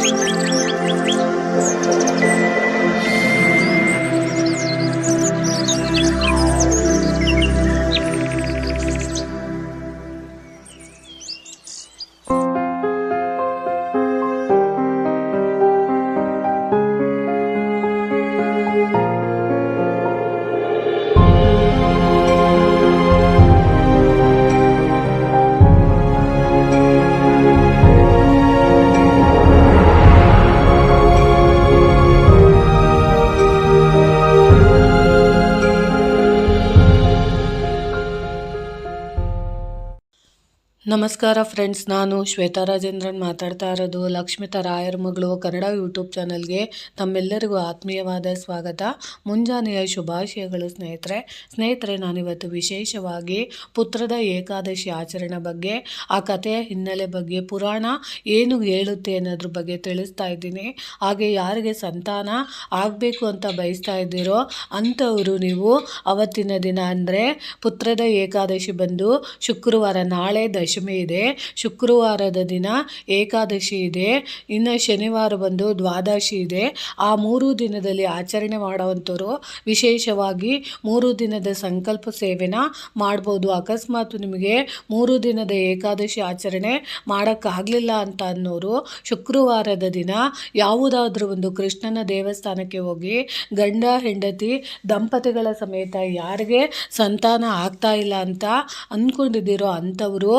Música ನಮಸ್ಕಾರ ಫ್ರೆಂಡ್ಸ್, ನಾನು ಶ್ವೇತಾ ರಾಜೇಂದ್ರನ್ ಮಾತಾಡ್ತಾ ಇರೋದು. ಲಕ್ಷ್ಮಿತಾ ರಾಯರ್ ಮಗಳು ಕನ್ನಡ ಯೂಟ್ಯೂಬ್ ಚಾನಲ್ಗೆ ತಮ್ಮೆಲ್ಲರಿಗೂ ಆತ್ಮೀಯವಾದ ಸ್ವಾಗತ. ಮುಂಜಾನೆಯ ಶುಭಾಶಯಗಳು ಸ್ನೇಹಿತರೆ. ಸ್ನೇಹಿತರೆ, ನಾನಿವತ್ತು ವಿಶೇಷವಾಗಿ ಪುತ್ರದ ಏಕಾದಶಿ ಆಚರಣೆ ಬಗ್ಗೆ, ಆ ಕಥೆಯ ಹಿನ್ನೆಲೆ ಬಗ್ಗೆ, ಪುರಾಣ ಏನು ಹೇಳುತ್ತೆ ಅನ್ನೋದ್ರ ಬಗ್ಗೆ ತಿಳಿಸ್ತಾ ಇದ್ದೀನಿ. ಹಾಗೆ ಯಾರಿಗೆ ಸಂತಾನ ಆಗಬೇಕು ಅಂತ ಬಯಸ್ತಾ ಇದ್ದೀರೋ ಅಂಥವರು ನೀವು ಅವತ್ತಿನ ದಿನ ಅಂದರೆ ಪುತ್ರದ ಏಕಾದಶಿ ಬಂದು ಶುಕ್ರವಾರ ನಾಳೆ ದಶಮಿ ಶುಕ್ರವಾರದ ದಿನ ಏಕಾದಶಿ ಇದೆ. ಇನ್ನು ಶನಿವಾರ ಬಂದು ದ್ವಾದಶಿ ಇದೆ. ಆ ಮೂರು ದಿನದಲ್ಲಿ ಆಚರಣೆ ಮಾಡುವಂಥವ್ರು ವಿಶೇಷವಾಗಿ ಮೂರು ದಿನದ ಸಂಕಲ್ಪ ಸೇವೆನ ಮಾಡ್ಬೋದು. ಅಕಸ್ಮಾತ್ ನಿಮಗೆ ಮೂರು ದಿನದ ಏಕಾದಶಿ ಆಚರಣೆ ಮಾಡೋಕ್ಕಾಗಲಿಲ್ಲ ಅಂತ ಅನ್ನೋರು ಶುಕ್ರವಾರದ ದಿನ ಯಾವುದಾದ್ರೂ ಒಂದು ಕೃಷ್ಣನ ದೇವಸ್ಥಾನಕ್ಕೆ ಹೋಗಿ ಗಂಡ, ಹೆಂಡತಿ, ದಂಪತಿಗಳ ಸಮೇತ ಯಾರಿಗೆ ಸಂತಾನ ಆಗ್ತಾ ಇಲ್ಲ ಅಂತ ಅಂದ್ಕೊಂಡಿದ್ದೀರೋ ಅಂಥವರು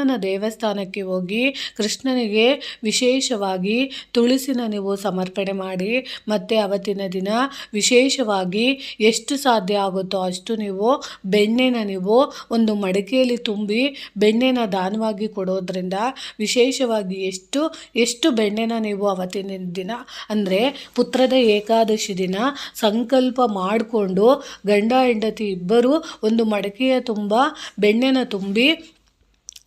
ಕೃಷ್ಣನ ದೇವಸ್ಥಾನಕ್ಕೆ ಹೋಗಿ ಕೃಷ್ಣನಿಗೆ ವಿಶೇಷವಾಗಿ ತುಳಸಿನ ನೀವು ಸಮರ್ಪಣೆ ಮಾಡಿ, ಮತ್ತು ಅವತ್ತಿನ ದಿನ ವಿಶೇಷವಾಗಿ ಎಷ್ಟು ಸಾಧ್ಯ ಆಗುತ್ತೋ ಅಷ್ಟು ನೀವು ಬೆಣ್ಣೆನ ನೀವು ಒಂದು ಮಡಿಕೆಯಲ್ಲಿ ತುಂಬಿ ಬೆಣ್ಣೆನ ದಾನವಾಗಿ ಕೊಡೋದ್ರಿಂದ ವಿಶೇಷವಾಗಿ ಎಷ್ಟು ಎಷ್ಟು ಬೆಣ್ಣೆನ ನೀವು ಅವತ್ತಿನ ದಿನ, ಅಂದರೆ ಪುತ್ರದ ಏಕಾದಶಿ ದಿನ ಸಂಕಲ್ಪ ಮಾಡಿಕೊಂಡು ಗಂಡ, ಹೆಂಡತಿ ಇಬ್ಬರು ಒಂದು ಮಡಿಕೆಯ ತುಂಬ ಬೆಣ್ಣೆನ ತುಂಬಿ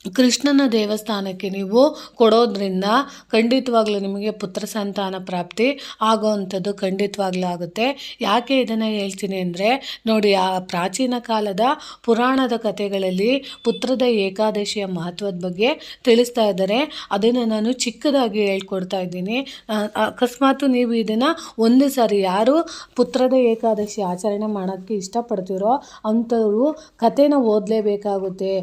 ಕೃಷ್ಣನ ದೇವಸ್ಥಾನಕ್ಕೆ ನೀವು ಕೊಡೋದ್ರಿಂದ ಖಂಡಿತವಾಗ್ಲೂ ನಿಮಗೆ ಪುತ್ರ ಸಂತಾನ ಪ್ರಾಪ್ತಿ ಆಗೋವಂಥದ್ದು ಖಂಡಿತವಾಗ್ಲೂ ಆಗುತ್ತೆ. ಯಾಕೆ ಇದನ್ನು ಹೇಳ್ತೀನಿ ಅಂದರೆ, ನೋಡಿ, ಆ ಪ್ರಾಚೀನ ಕಾಲದ ಪುರಾಣದ ಕಥೆಗಳಲ್ಲಿ ಪುತ್ರದ ಏಕಾದಶಿಯ ಮಹತ್ವದ ಬಗ್ಗೆ ತಿಳಿಸ್ತಾ ಇದ್ದಾರೆ. ಅದನ್ನು ನಾನು ಚಿಕ್ಕದಾಗಿ ಹೇಳ್ಕೊಡ್ತಾ ಇದ್ದೀನಿ. ಅಕಸ್ಮಾತ್ ನೀವು ಇದನ್ನು ಒಂದು ಸಾರಿ ಯಾರು ಪುತ್ರದ ಏಕಾದಶಿ ಆಚರಣೆ ಮಾಡೋಕ್ಕೆ ಇಷ್ಟಪಡ್ತೀರೋ ಅಂಥವರು ಕಥೆನ ಓದಲೇಬೇಕಾಗುತ್ತೆ.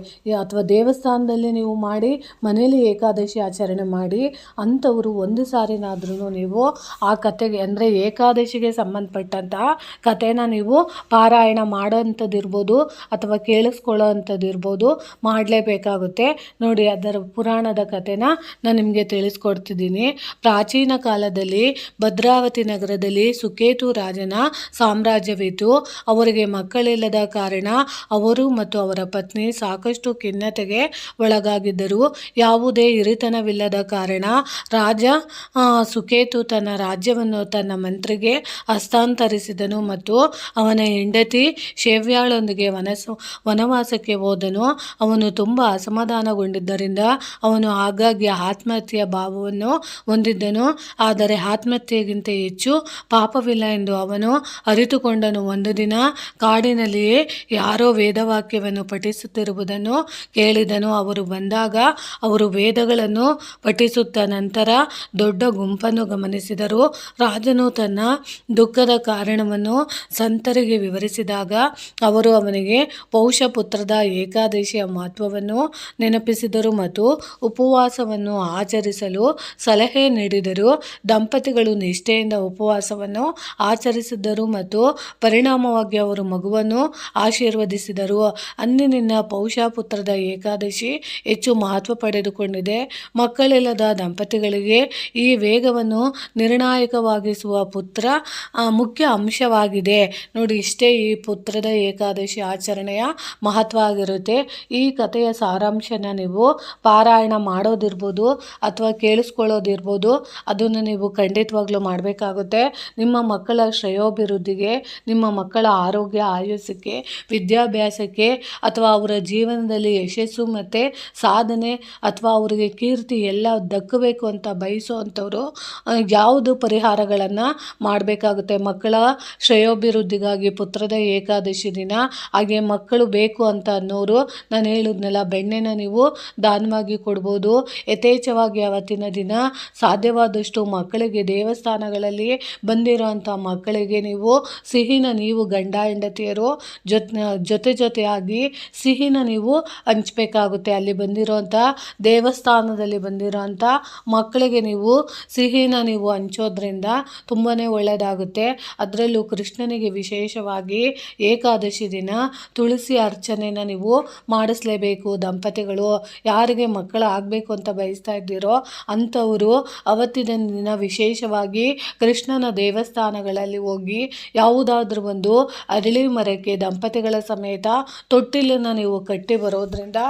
ಅಥವಾ ದೇವಸ್ಥಾನದ ನೀವು ಮಾಡಿ ಮನೇಲಿ ಏಕಾದಶಿ ಆಚರಣೆ ಮಾಡಿ, ಅಂಥವರು ಒಂದು ಸಾರಿನಾದ್ರೂ ನೀವು ಆ ಕತೆಗೆ ಅಂದರೆ ಏಕಾದಶಿಗೆ ಸಂಬಂಧಪಟ್ಟಂತಹ ಕಥೆನ ನೀವು ಪಾರಾಯಣ ಮಾಡೋಂಥದ್ದಿರ್ಬೋದು ಅಥವಾ ಕೇಳಿಸ್ಕೊಳ್ಳೋ ಅಂಥದ್ದಿರ್ಬೋದು ಮಾಡಲೇಬೇಕಾಗುತ್ತೆ. ನೋಡಿ, ಅದರ ಪುರಾಣದ ಕಥೆನ ನಾನು ನಿಮಗೆ ತಿಳಿಸ್ಕೊಡ್ತಿದ್ದೀನಿ. ಪ್ರಾಚೀನ ಕಾಲದಲ್ಲಿ ಭದ್ರಾವತಿ ನಗರದಲ್ಲಿ ಸುಕೇತು ರಾಜನ ಸಾಮ್ರಾಜ್ಯವಿತ್ತು. ಅವರಿಗೆ ಮಕ್ಕಳಿಲ್ಲದ ಕಾರಣ ಅವರು ಮತ್ತು ಅವರ ಪತ್ನಿ ಸಾಕಷ್ಟು ಖಿನ್ನತೆಗೆ ಒಳಗಾಗಿದ್ದರು ಯಾವುದೇ ಹಿರಿತನವಿಲ್ಲದ ಕಾರಣ ರಾಜ ಸುಕೇತು ತನ್ನ ರಾಜ್ಯವನ್ನು ತನ್ನ ಮಂತ್ರಿಗೆ ಹಸ್ತಾಂತರಿಸಿದನು ಮತ್ತು ಅವನ ಹೆಂಡತಿ ಶೇವ್ಯಾಳೊಂದಿಗೆ ವನಸು, ವನವಾಸಕ್ಕೆ ಹೋದನು. ಅವನು ತುಂಬ ಅಸಮಾಧಾನಗೊಂಡಿದ್ದರಿಂದ ಅವನು ಆಗಾಗ್ಗೆ ಆತ್ಮಹತ್ಯೆಯ ಭಾವವನ್ನು ಹೊಂದಿದ್ದನು. ಆದರೆ ಆತ್ಮಹತ್ಯೆಗಿಂತ ಹೆಚ್ಚು ಪಾಪವಿಲ್ಲ ಎಂದು ಅವನು ಅರಿತುಕೊಂಡನು. ಒಂದು ದಿನ ಕಾಡಿನಲ್ಲಿಯೇ ಯಾರೋ ವೇದವಾಕ್ಯವನ್ನು ಪಠಿಸುತ್ತಿರುವುದನ್ನು ಕೇಳಿದನು. ಅವರು ಅವರು ಬಂದಾಗ ಅವರು ವೇದಗಳನ್ನು ಪಠಿಸುತ್ತ ನಂತರ ದೊಡ್ಡ ಗುಂಪನ್ನು ಗಮನಿಸಿದರು. ರಾಜನು ತನ್ನ ದುಃಖದ ಕಾರಣವನ್ನು ಸಂತರಿಗೆ ವಿವರಿಸಿದಾಗ ಅವರು ಅವನಿಗೆ ಪೌಷಪುತ್ರದ ಏಕಾದಶಿಯ ಮಹತ್ವವನ್ನು ನೆನಪಿಸಿದರು ಮತ್ತು ಉಪವಾಸವನ್ನು ಆಚರಿಸಲು ಸಲಹೆ ನೀಡಿದರು. ದಂಪತಿಗಳು ನಿಷ್ಠೆಯಿಂದ ಉಪವಾಸವನ್ನು ಆಚರಿಸಿದರು ಮತ್ತು ಪರಿಣಾಮವಾಗಿ ಅವರು ಮಗುವನ್ನು ಆಶೀರ್ವದಿಸಿದರು. ಅಂದಿನಿಂದ ಪೌಷಪುತ್ರದ ಏಕಾದಶಿ ಹೆಚ್ಚು ಮಹತ್ವ ಪಡೆದುಕೊಂಡಿದೆ. ಮಕ್ಕಳಿಲ್ಲದ ದಂಪತಿಗಳಿಗೆ ಈ ವೇಗವನ್ನು ನಿರ್ಣಾಯಕವಾಗಿಸುವ ಪುತ್ರ ಮುಖ್ಯ ಅಂಶವಾಗಿದೆ. ನೋಡಿ, ಇಷ್ಟೇ ಈ ಪುತ್ರದ ಏಕಾದಶಿ ಆಚರಣೆಯ ಮಹತ್ವ ಆಗಿರುತ್ತೆ. ಈ ಕಥೆಯ ಸಾರಾಂಶನ ನೀವು ಪಾರಾಯಣ ಮಾಡೋದಿರ್ಬೋದು ಅಥವಾ ಕೇಳಿಸ್ಕೊಳ್ಳೋದಿರ್ಬೋದು, ಅದನ್ನು ನೀವು ಖಂಡಿತವಾಗ್ಲೂ ಮಾಡಬೇಕಾಗುತ್ತೆ. ನಿಮ್ಮ ಮಕ್ಕಳ ಶ್ರೇಯೋಭಿವೃದ್ಧಿಗೆ, ನಿಮ್ಮ ಮಕ್ಕಳ ಆರೋಗ್ಯ ಆಯುಸ್ಸಕ್ಕೆ ವಿದ್ಯಾಭ್ಯಾಸಕ್ಕೆ ಅಥವಾ ಅವರ ಜೀವನದಲ್ಲಿ ಯಶಸ್ಸು ಮತ್ತು ಸಫಲತೆ ಸಾಧನೆ ಅಥವಾ ಅವರಿಗೆ ಕೀರ್ತಿ ಎಲ್ಲ ದಕ್ಕಬೇಕು ಅಂತ ಬಯಸುವಂಥವ್ರು ಅಂಥವರು ಯಾವುದು ಪರಿಹಾರಗಳನ್ನು ಮಾಡಬೇಕಾಗುತ್ತೆ? ಮಕ್ಕಳ ಶ್ರೇಯೋಭಿವೃದ್ಧಿಗಾಗಿ ಪುತ್ರದ ಏಕಾದಶಿ ದಿನ, ಹಾಗೆ ಮಕ್ಕಳು ಬೇಕು ಅಂತ ಅನ್ನೋರು ನಾನು ಹೇಳಿದ್ನೆಲ್ಲ ಬೆಣ್ಣೆನ ನೀವು ದಾನವಾಗಿ ಕೊಡ್ಬೋದು. ಯಥೇಚ್ಛವಾಗಿ ಅವತ್ತಿನ ದಿನ ಸಾಧ್ಯವಾದಷ್ಟು ಮಕ್ಕಳಿಗೆ ದೇವಸ್ಥಾನಗಳಲ್ಲಿ ಬಂದಿರುವಂಥ ಮಕ್ಕಳಿಗೆ ನೀವು ಸಿಹಿನ ನೀವು ಗಂಡ ಹೆಂಡತಿಯರು ಜೊತೆ ಜೊತೆ ಜೊತೆಯಾಗಿ ಸಿಹಿನ ನೀವು ಹಂಚ್ಬೇಕಾಗುತ್ತೆ. ಅಲ್ಲಿ ಬಂದಿರೋಂಥ ದೇವಸ್ಥಾನದಲ್ಲಿ ಬಂದಿರೋಂಥ ಮಕ್ಕಳಿಗೆ ನೀವು ಸಿಹಿನ ನೀವು ಹಂಚೋದ್ರಿಂದ ತುಂಬಾ ಒಳ್ಳೆಯದಾಗುತ್ತೆ ಅದರಲ್ಲೂ ಕೃಷ್ಣನಿಗೆ ವಿಶೇಷವಾಗಿ ಏಕಾದಶಿ ದಿನ ತುಳಸಿ ಅರ್ಚನೆನ ನೀವು ಮಾಡಿಸ್ಲೇಬೇಕು. ದಂಪತಿಗಳು ಯಾರಿಗೆ ಮಕ್ಕಳು ಆಗಬೇಕು ಅಂತ ಬಯಸ್ತಾ ಇದ್ದೀರೋ ಅಂಥವರು ಅವತ್ತಿನ ದಿನ ವಿಶೇಷವಾಗಿ ಕೃಷ್ಣನ ದೇವಸ್ಥಾನಗಳಲ್ಲಿ ಹೋಗಿ ಯಾವುದಾದ್ರೂ ಒಂದು ಅರಳಿ ಮರಕ್ಕೆ ದಂಪತಿಗಳ ಸಮೇತ ತೊಟ್ಟಿಲನ್ನು ನೀವು ಕಟ್ಟಿ ಬರೋದ್ರಿಂದ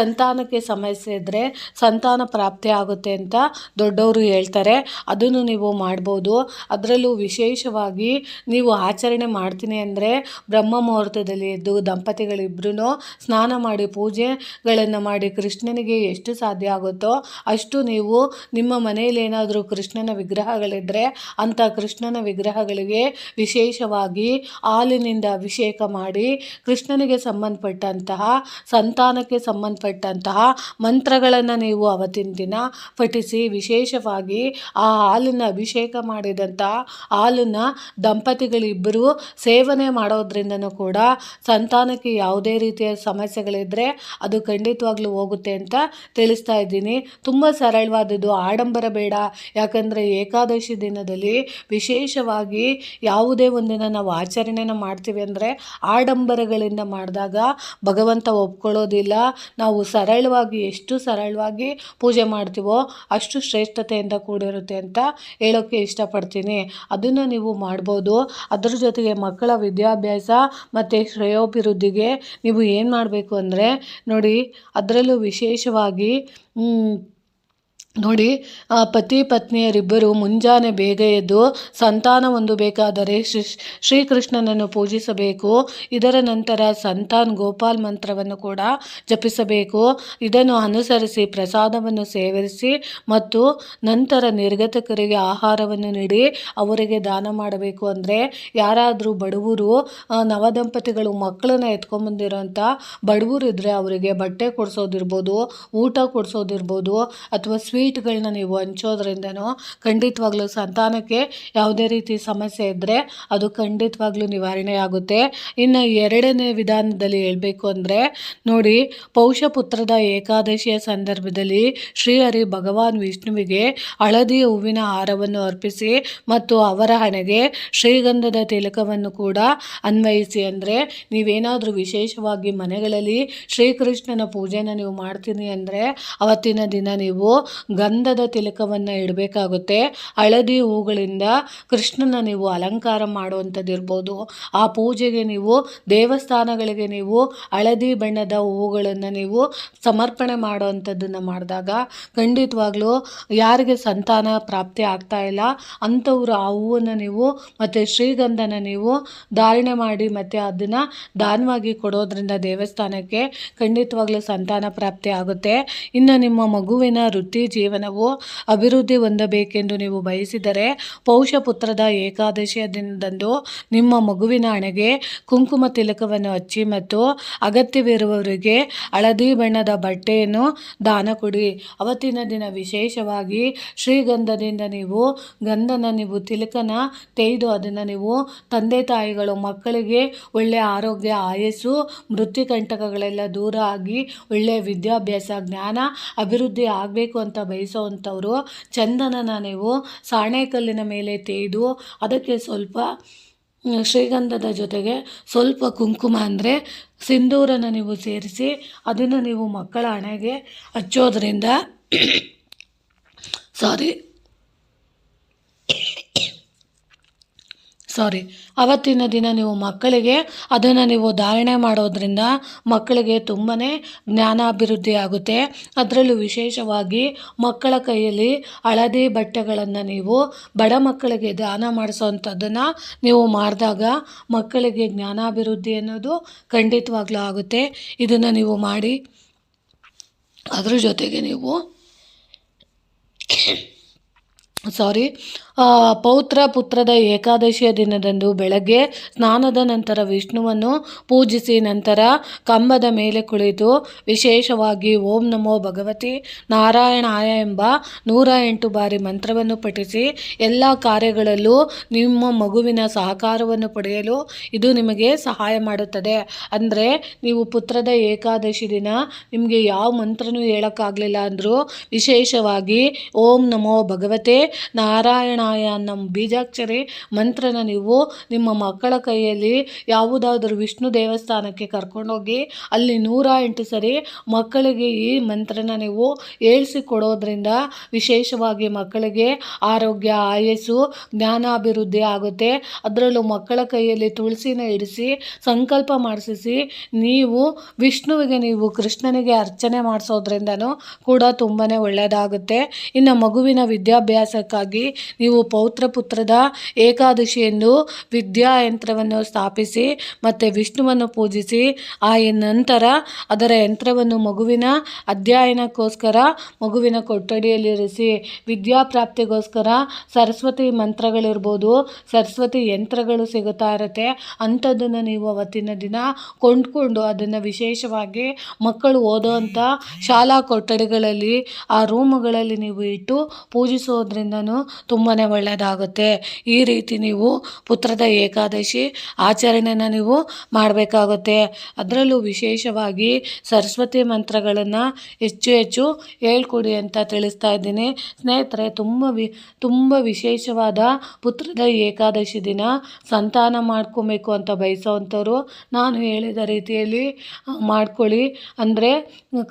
ಸಂತಾನಕ್ಕೆ ಸಮಸ್ಯೆ ಇದ್ದರೆ ಸಂತಾನ ಪ್ರಾಪ್ತಿ ಆಗುತ್ತೆ ಅಂತ ದೊಡ್ಡವರು ಹೇಳ್ತಾರೆ. ಅದನ್ನು ನೀವು ಮಾಡ್ಬೋದು. ಅದರಲ್ಲೂ ವಿಶೇಷವಾಗಿ ನೀವು ಆಚರಣೆ ಮಾಡ್ತೀನಿ ಅಂದರೆ ಬ್ರಹ್ಮ ಮುಹೂರ್ತದಲ್ಲಿ ಎದ್ದು ದಂಪತಿಗಳಿಬ್ಬರೂ ಸ್ನಾನ ಮಾಡಿ ಪೂಜೆಗಳನ್ನು ಮಾಡಿ ಕೃಷ್ಣನಿಗೆ ಎಷ್ಟು ಸಾಧ್ಯ ಆಗುತ್ತೋ ಅಷ್ಟು ನೀವು ನಿಮ್ಮ ಮನೆಯಲ್ಲಿ ಏನಾದರೂ ಕೃಷ್ಣನ ವಿಗ್ರಹಗಳಿದ್ದರೆ ಅಂಥ ಕೃಷ್ಣನ ವಿಗ್ರಹಗಳಿಗೆ ವಿಶೇಷವಾಗಿ ಹಾಲಿನಿಂದ ಅಭಿಷೇಕ ಮಾಡಿ ಕೃಷ್ಣನಿಗೆ ಸಂಬಂಧಪಟ್ಟಂತಹ ಸಂತಾನಕ್ಕೆ ಸಂಬಂಧಪಟ್ಟಂತಹ ಮಂತ್ರಗಳನ್ನು ನೀವು ಅವತ್ತಿನ ದಿನ ಪಠಿಸಿ ವಿಶೇಷವಾಗಿ ಆ ಹಾಲನ್ನು ಅಭಿಷೇಕ ಮಾಡಿದಂತಹ ಹಾಲನ್ನು ದಂಪತಿಗಳಿಬ್ಬರು ಸೇವನೆ ಮಾಡೋದ್ರಿಂದನೂ ಕೂಡ ಸಂತಾನಕ್ಕೆ ಯಾವುದೇ ರೀತಿಯ ಸಮಸ್ಯೆಗಳಿದ್ದರೆ ಅದು ಖಂಡಿತವಾಗ್ಲೂ ಹೋಗುತ್ತೆ ಅಂತ ತಿಳಿಸ್ತಾ ಇದ್ದೀನಿ. ತುಂಬ ಸರಳವಾದದ್ದು, ಆಡಂಬರ ಬೇಡ. ಯಾಕಂದರೆ ಏಕಾದಶಿ ದಿನದಲ್ಲಿ ವಿಶೇಷವಾಗಿ ಯಾವುದೇ ಒಂದನ್ನು ನಾವು ಆಚರಣೆನ ಮಾಡ್ತೀವಿ ಅಂದರೆ ಆಡಂಬರಗಳಿಂದ ಮಾಡಿದಾಗ ಭಗವಂತ ಒಪ್ಕೊಳ್ಳೋದಿಲ್ಲ. ನಾವು ಸರಳವಾಗಿ ಎಷ್ಟು ಸರಳವಾಗಿ ಪೂಜೆ ಮಾಡ್ತೀವೋ ಅಷ್ಟು ಶ್ರೇಷ್ಠತೆಯಿಂದ ಕೂಡಿರುತ್ತೆ ಅಂತ ಹೇಳೋಕ್ಕೆ ಇಷ್ಟಪಡ್ತೀನಿ. ಅದನ್ನು ನೀವು ಮಾಡ್ಬೋದು. ಅದರ ಜೊತೆಗೆ ಮಕ್ಕಳ ವಿದ್ಯಾಭ್ಯಾಸ ಮತ್ತು ಶ್ರೇಯೋಭಿವೃದ್ಧಿಗೆ ನೀವು ಏನು ಮಾಡಬೇಕು ಅಂದರೆ ನೋಡಿ, ಅದರಲ್ಲೂ ವಿಶೇಷವಾಗಿ ನೋಡಿ ಪತಿ ಪತ್ನಿಯರಿಬ್ಬರು ಮುಂಜಾನೆ ಬೇಗ ಎದ್ದು ಸಂತಾನ ಬೇಕಾದರೆ ಶ್ರೀ ಶ್ರೀಕೃಷ್ಣನನ್ನು ಪೂಜಿಸಬೇಕು. ಇದರ ನಂತರ ಸಂತಾನ್ ಗೋಪಾಲ್ ಮಂತ್ರವನ್ನು ಕೂಡ ಜಪಿಸಬೇಕು. ಇದನ್ನು ಅನುಸರಿಸಿ ಪ್ರಸಾದವನ್ನು ಸೇವಿಸಿ ಮತ್ತು ನಂತರ ನಿರ್ಗತಕರಿಗೆ ಆಹಾರವನ್ನು ನೀಡಿ ಅವರಿಗೆ ದಾನ ಮಾಡಬೇಕು. ಅಂದರೆ ಯಾರಾದರೂ ಬಡವರು ನವ ನವದಂಪತಿಗಳು ಮಕ್ಕಳನ್ನ ಎತ್ಕೊಂಬಂದಿರೋಂಥ ಬಡವರು ಇದ್ದರೆ ಅವರಿಗೆ ಬಟ್ಟೆ ಕೊಡಿಸೋದಿರ್ಬೋದು, ಊಟ ಕೊಡಿಸೋದಿರ್ಬೋದು, ಅಥವಾ ಸ್ವೀಟ್ಗಳನ್ನ ನೀವು ಹಂಚೋದ್ರಿಂದನೂ ಖಂಡಿತವಾಗ್ಲೂ ಸಂತಾನಕ್ಕೆ ಯಾವುದೇ ರೀತಿ ಸಮಸ್ಯೆ ಇದ್ದರೆ ಅದು ಖಂಡಿತವಾಗ್ಲೂ ನಿವಾರಣೆ ಆಗುತ್ತೆ. ಇನ್ನು ಎರಡನೇ ವಿಧಾನದಲ್ಲಿ ಹೇಳಬೇಕು ಅಂದರೆ, ನೋಡಿ, ಪೌಷಪುತ್ರದ ಏಕಾದಶಿಯ ಸಂದರ್ಭದಲ್ಲಿ ಶ್ರೀಹರಿ ಭಗವಾನ್ ವಿಷ್ಣುವಿಗೆ ಹಳದಿ ಹೂವಿನ ಹಾರವನ್ನು ಅರ್ಪಿಸಿ ಮತ್ತು ಅವರ ಹಣೆಗೆ ಶ್ರೀಗಂಧದ ತಿಲಕವನ್ನು ಕೂಡ ಅನ್ವಯಿಸಿ ಅಂದರೆ, ನೀವೇನಾದರೂ ವಿಶೇಷವಾಗಿ ಮನೆಗಳಲ್ಲಿ ಶ್ರೀಕೃಷ್ಣನ ಪೂಜೆನ ನೀವು ಮಾಡ್ತೀನಿ ಅಂದರೆ, ಅವತ್ತಿನ ದಿನ ನೀವು ಗಂಧದ ತಿಲಕವನ್ನು ಇಡಬೇಕಾಗುತ್ತೆ. ಹಳದಿ ಹೂಗಳಿಂದ ಕೃಷ್ಣನ ನೀವು ಅಲಂಕಾರ ಮಾಡುವಂಥದ್ದು ಇರ್ಬೋದು. ಆ ಪೂಜೆಗೆ ನೀವು ದೇವಸ್ಥಾನಗಳಿಗೆ ನೀವು ಹಳದಿ ಬಣ್ಣದ ಹೂಗಳನ್ನು ನೀವು ಸಮರ್ಪಣೆ ಮಾಡುವಂಥದ್ದನ್ನು ಮಾಡಿದಾಗ ಖಂಡಿತವಾಗ್ಲೂ ಯಾರಿಗೆ ಸಂತಾನ ಪ್ರಾಪ್ತಿ ಆಗ್ತಾ ಇಲ್ಲ, ಅಂಥವ್ರು ಆ ಹೂವನ್ನು ನೀವು ಮತ್ತು ಶ್ರೀಗಂಧನ ನೀವು ಧಾರಣೆ ಮಾಡಿ ಮತ್ತು ಅದನ್ನು ದಾನವಾಗಿ ಕೊಡೋದ್ರಿಂದ ದೇವಸ್ಥಾನಕ್ಕೆ ಖಂಡಿತವಾಗ್ಲೂ ಸಂತಾನ ಪ್ರಾಪ್ತಿ ಆಗುತ್ತೆ. ಇನ್ನು ನಿಮ್ಮ ಮಗುವಿನ ವೃತ್ತಿ ಜೀವನವು ಅಭಿವೃದ್ಧಿ ಹೊಂದಬೇಕೆಂದು ನೀವು ಬಯಸಿದರೆ ಪೌಷಪುತ್ರದ ಏಕಾದಶಿಯ ದಿನದಂದು ನಿಮ್ಮ ಮಗುವಿನ ಹಣೆಗೆ ಕುಂಕುಮ ತಿಲಕವನ್ನು ಹಚ್ಚಿ ಮತ್ತು ಅಗತ್ಯವಿರುವವರಿಗೆ ಹಳದಿ ಬಣ್ಣದ ಬಟ್ಟೆಯನ್ನು ದಾನ ಕೊಡಿ. ಅವತ್ತಿನ ದಿನ ವಿಶೇಷವಾಗಿ ಶ್ರೀಗಂಧದಿಂದ ನೀವು ಗಂಧನ, ನೀವು ತಿಲಕನ ತೆಯ್ದು ಅದನ್ನು ನೀವು ತಂದೆ ತಾಯಿಗಳು, ಮಕ್ಕಳಿಗೆ ಒಳ್ಳೆಯ ಆರೋಗ್ಯ, ಆಯಸ್ಸು, ಮೃತ್ಯುಕಂಟಕಗಳೆಲ್ಲ ದೂರ ಆಗಿ ಒಳ್ಳೆಯ ವಿದ್ಯಾಭ್ಯಾಸ, ಜ್ಞಾನ, ಅಭಿವೃದ್ಧಿ ಆಗಬೇಕು ಅಂತ ಬಯಸೋವಂಥವ್ರು ಚಂದನನ ನೀವು ಸಾಣೆಕಲ್ಲಿನ ಮೇಲೆ ತೇಯ್ದು ಅದಕ್ಕೆ ಸ್ವಲ್ಪ ಶ್ರೀಗಂಧದ ಜೊತೆಗೆ ಸ್ವಲ್ಪ ಕುಂಕುಮ ಅಂದರೆ ಸಿಂಧೂರನ ನೀವು ಸೇರಿಸಿ ಅದನ್ನು ನೀವು ಮಕ್ಕಳ ಹಣೆಗೆ ಹಚ್ಚೋದ್ರಿಂದ ಸಾರಿ ಸಾರಿ. ಅವತ್ತಿನ ದಿನ ನೀವು ಮಕ್ಕಳಿಗೆ ಅದನ್ನು ನೀವು ಧಾರಣೆ ಮಾಡೋದ್ರಿಂದ ಮಕ್ಕಳಿಗೆ ತುಂಬಾ ಜ್ಞಾನಾಭಿವೃದ್ಧಿ ಆಗುತ್ತೆ. ಅದರಲ್ಲೂ ವಿಶೇಷವಾಗಿ ಮಕ್ಕಳ ಕೈಯಲ್ಲಿ ಹಳದಿ ಬಟ್ಟೆಗಳನ್ನು ನೀವು ಬಡ ಮಕ್ಕಳಿಗೆ ದಾನ ಮಾಡಿಸೋವಂಥದ್ದನ್ನು ನೀವು ಮಾಡಿದಾಗ ಮಕ್ಕಳಿಗೆ ಜ್ಞಾನಾಭಿವೃದ್ಧಿ ಅನ್ನೋದು ಖಂಡಿತವಾಗ್ಲೂ ಆಗುತ್ತೆ. ಇದನ್ನು ನೀವು ಮಾಡಿ. ಅದ್ರ ಜೊತೆಗೆ ನೀವು ಸಾರಿ. ಪೌತ್ರ ಪುತ್ರದ ಏಕಾದಶಿಯ ದಿನದಂದು ಬೆಳಗ್ಗೆ ಸ್ನಾನದ ನಂತರ ವಿಷ್ಣುವನ್ನು ಪೂಜಿಸಿ ನಂತರ ಕಂಬದ ಮೇಲೆ ಕುಳಿತು ವಿಶೇಷವಾಗಿ ಓಂ ನಮೋ ಭಗವತಿ ನಾರಾಯಣಾಯ ಎಂಬ ನೂರ ಎಂಟು ಬಾರಿ ಮಂತ್ರವನ್ನು ಪಠಿಸಿ ಎಲ್ಲ ಕಾರ್ಯಗಳಲ್ಲೂ ನಿಮ್ಮ ಮಗುವಿನ ಸಹಕಾರವನ್ನು ಪಡೆಯಲು ಇದು ನಿಮಗೆ ಸಹಾಯ ಮಾಡುತ್ತದೆ. ಅಂದರೆ ನೀವು ಪುತ್ರದ ಏಕಾದಶಿ ದಿನ ನಿಮಗೆ ಯಾವ ಮಂತ್ರನೂ ಹೇಳೋಕ್ಕಾಗಲಿಲ್ಲ ಅಂದರೂ ವಿಶೇಷವಾಗಿ ಓಂ ನಮೋ ಭಗವತೆ ನಾರಾಯಣಾಯ ನಮ್ಮ ಬೀಜಾಕ್ಷರಿ ಮಂತ್ರನ ನೀವು ನಿಮ್ಮ ಮಕ್ಕಳ ಕೈಯಲ್ಲಿ ಯಾವುದಾದ್ರೂ ವಿಷ್ಣು ದೇವಸ್ಥಾನಕ್ಕೆ ಕರ್ಕೊಂಡೋಗಿ ಅಲ್ಲಿ ನೂರ ಎಂಟು ಸರಿ ಮಕ್ಕಳಿಗೆ ಈ ಮಂತ್ರನ ನೀವು ಹೇಳಿಸಿಕೊಡೋದ್ರಿಂದ ವಿಶೇಷವಾಗಿ ಮಕ್ಕಳಿಗೆ ಆರೋಗ್ಯ, ಆಯಸ್ಸು, ಜ್ಞಾನಾಭಿವೃದ್ಧಿ ಆಗುತ್ತೆ. ಅದರಲ್ಲೂ ಮಕ್ಕಳ ಕೈಯಲ್ಲಿ ತುಳಸಿನ ಇಡಿಸಿ ಸಂಕಲ್ಪ ಮಾಡಿಸಿ ನೀವು ವಿಷ್ಣುವಿಗೆ ನೀವು ಕೃಷ್ಣನಿಗೆ ಅರ್ಚನೆ ಮಾಡಿಸೋದ್ರಿಂದನೂ ಕೂಡ ತುಂಬಾ ಒಳ್ಳೆಯದಾಗುತ್ತೆ ಇನ್ನು ಮಗುವಿನ ವಿದ್ಯಾಭ್ಯಾಸಕ್ಕಾಗಿ ನೀವು ಪೌತ್ರ ಪುತ್ರದ ಏಕಾದಶಿ ಎಂದು ವಿದ್ಯಾಯಂತ್ರವನ್ನು ಸ್ಥಾಪಿಸಿ ಮತ್ತು ವಿಷ್ಣುವನ್ನು ಪೂಜಿಸಿ ಆ ನಂತರ ಅದರ ಯಂತ್ರವನ್ನು ಮಗುವಿನ ಅಧ್ಯಯನಕ್ಕೋಸ್ಕರ, ಮಗುವಿನ ಕೊಠಡಿಯಲ್ಲಿರಿಸಿ ವಿದ್ಯಾಪ್ರಾಪ್ತಿಗೋಸ್ಕರ ಸರಸ್ವತಿ ಮಂತ್ರಗಳಿರ್ಬೋದು, ಸರಸ್ವತಿ ಯಂತ್ರಗಳು ಸಿಗುತ್ತಾ ಇರುತ್ತೆ. ಅಂಥದ್ದನ್ನು ನೀವು ಅವತ್ತಿನ ದಿನ ಕೊಂಡ್ಕೊಂಡು ಅದನ್ನು ವಿಶೇಷವಾಗಿ ಮಕ್ಕಳು ಓದೋವಂಥ ಶಾಲಾ ಕೊಠಡಿಗಳಲ್ಲಿ, ಆ ರೂಮುಗಳಲ್ಲಿ ನೀವು ಇಟ್ಟು ಪೂಜಿಸೋದ್ರಿಂದನೂ ತುಂಬಾ ಒಳ್ಳೆಯದಾಗುತ್ತೆ. ಈ ರೀತಿ ನೀವು ಪುತ್ರದ ಏಕಾದಶಿ ಆಚರಣೆನ ನೀವು ಮಾಡಬೇಕಾಗುತ್ತೆ. ಅದರಲ್ಲೂ ವಿಶೇಷವಾಗಿ ಸರಸ್ವತಿ ಮಂತ್ರಗಳನ್ನು ಹೆಚ್ಚು ಹೆಚ್ಚು ಹೇಳ್ಕೊಡಿ ಅಂತ ತಿಳಿಸ್ತಾ ಇದ್ದೀನಿ. ಸ್ನೇಹಿತರೆ, ತುಂಬ ವಿ, ತುಂಬ ವಿಶೇಷವಾದ ಪುತ್ರದ ಏಕಾದಶಿ ದಿನ ಸಂತಾನ ಮಾಡ್ಕೊಬೇಕು ಅಂತ ಬಯಸೋವಂಥವ್ರು ನಾನು ಹೇಳಿದ ರೀತಿಯಲ್ಲಿ ಮಾಡ್ಕೊಳ್ಳಿ. ಅಂದರೆ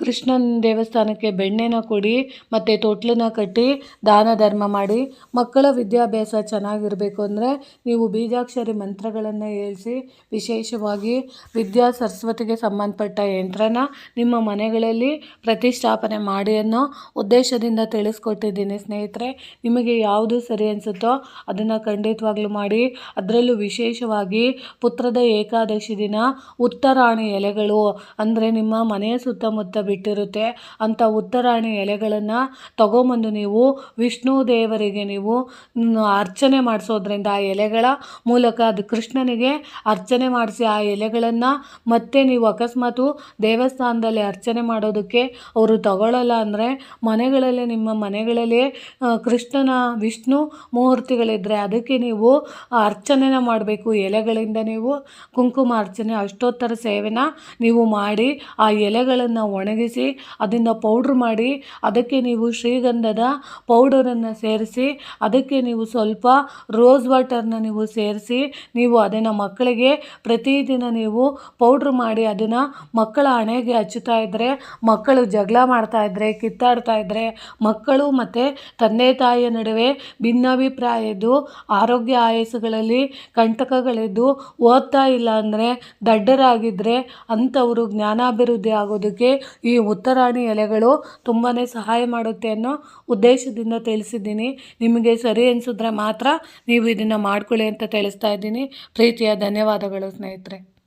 ಕೃಷ್ಣನ ದೇವಸ್ಥಾನಕ್ಕೆ ಬೆಣ್ಣೆನ ಕೊಡಿ, ಮತ್ತು ತೊಟ್ಲನ್ನ ಕಟ್ಟಿ ದಾನ ಧರ್ಮ ಮಾಡಿ, ಮಕ್ಕಳ ವಿದ್ಯಾಭ್ಯಾಸ ಚೆನ್ನಾಗಿರಬೇಕು ಅಂದರೆ ನೀವು ಬೀಜಾಕ್ಷರಿ ಮಂತ್ರಗಳನ್ನು ಹೇಳಿಸಿ, ವಿಶೇಷವಾಗಿ ವಿದ್ಯಾ ಸರಸ್ವತಿಗೆ ಸಂಬಂಧಪಟ್ಟ ಯಂತ್ರನ ನಿಮ್ಮ ಮನೆಗಳಲ್ಲಿ ಪ್ರತಿಷ್ಠಾಪನೆ ಮಾಡಿ ಅನ್ನೋ ಉದ್ದೇಶದಿಂದ ತಿಳಿಸ್ಕೊಟ್ಟಿದ್ದೀನಿ ಸ್ನೇಹಿತರೆ. ನಿಮಗೆ ಯಾವುದು ಸರಿ ಅನಿಸುತ್ತೋ ಅದನ್ನು ಖಂಡಿತವಾಗ್ಲೂ ಮಾಡಿ. ಅದರಲ್ಲೂ ವಿಶೇಷವಾಗಿ ಪುತ್ರದ ಏಕಾದಶಿ ದಿನ ಉತ್ತರಾಣಿ ಎಲೆಗಳು ಅಂದರೆ ನಿಮ್ಮ ಮನೆಯ ಸುತ್ತಮುತ್ತ ಬಿಟ್ಟಿರುತ್ತೆ. ಅಂಥ ಉತ್ತರಾಣಿ ಎಲೆಗಳನ್ನು ತಗೊಂಬಂದು ನೀವು ವಿಷ್ಣು ದೇವರಿಗೆ ನೀವು ಅರ್ಚನೆ ಮಾಡಿಸೋದ್ರಿಂದ ಆ ಎಲೆಗಳ ಮೂಲಕ ಅದು ಕೃಷ್ಣನಿಗೆ ಅರ್ಚನೆ ಮಾಡಿಸಿ ಆ ಎಲೆಗಳನ್ನು ಮತ್ತೆ ನೀವು ಅಕಸ್ಮಾತು ದೇವಸ್ಥಾನದಲ್ಲಿ ಅರ್ಚನೆ ಮಾಡೋದಕ್ಕೆ ಅವರು ತಗೊಳ್ಳಲ್ಲ ಅಂದರೆ ಮನೆಗಳಲ್ಲಿ, ನಿಮ್ಮ ಮನೆಗಳಲ್ಲಿ ಕೃಷ್ಣನ ವಿಷ್ಣು ಮುಹೂರ್ತಿಗಳಿದ್ದರೆ ಅದಕ್ಕೆ ನೀವು ಅರ್ಚನೆನ ಮಾಡಬೇಕು. ಎಲೆಗಳಿಂದ ನೀವು ಕುಂಕುಮ ಅರ್ಚನೆ, ಅಷ್ಟೋತ್ತರ ಸೇವೆನ ನೀವು ಮಾಡಿ ಆ ಎಲೆಗಳನ್ನು ಒಣಗಿಸಿ ಅದನ್ನು ಪೌಡ್ರ್ ಮಾಡಿ ಅದಕ್ಕೆ ನೀವು ಶ್ರೀಗಂಧದ ಪೌಡರನ್ನು ಸೇರಿಸಿ ಅದಕ್ಕೆ ನೀವು ಸ್ವಲ್ಪ ರೋಸ್ ವಾಟರ್ನ ನೀವು ಸೇರಿಸಿ, ನೀವು ಅದನ್ನು ಮಕ್ಕಳಿಗೆ ಪ್ರತಿದಿನ ನೀವು ಪೌಡ್ರ್ ಮಾಡಿ ಅದನ್ನು ಮಕ್ಕಳ ಹಣೆಗೆ ಹಚ್ಚುತ್ತಾ ಇದ್ದರೆ ಮಕ್ಕಳು ಜಗಳ ಮಾಡ್ತಾ ಇದ್ದರೆ ಕಿತ್ತಾಡ್ತಾ ಇದ್ದರೆ ಮಕ್ಕಳು ಮತ್ತು ತಂದೆ ತಾಯಿಯ ನಡುವೆ ಭಿನ್ನಾಭಿಪ್ರಾಯದ್ದು, ಆರೋಗ್ಯ ಆಯಸ್ಸುಗಳಲ್ಲಿ ಕಂಟಕಗಳಿದ್ದು ಓದ್ತಾ ಇಲ್ಲ ಅಂದರೆ ದಡ್ಡರಾಗಿದ್ದರೆ ಅಂಥವರು ಜ್ಞಾನಾಭಿವೃದ್ಧಿ ಆಗೋದಕ್ಕೆ ಈ ಉತ್ತರಾಣಿ ಎಲೆಗಳು ತುಂಬಾ ಸಹಾಯ ಮಾಡುತ್ತೆ ಅನ್ನೋ ಉದ್ದೇಶದಿಂದ ತಿಳಿಸಿದ್ದೀನಿ. ನಿಮಗೆ ಸರಿ ಅನಿಸಿದ್ರೆ ಮಾತ್ರ ನೀವು ಇದನ್ನು ಮಾಡ್ಕೊಳ್ಳಿ ಅಂತ ತಿಳಿಸ್ತಾ ಇದ್ದೀನಿ. ಪ್ರೀತಿಯ ಧನ್ಯವಾದಗಳು ಸ್ನೇಹಿತರೆ.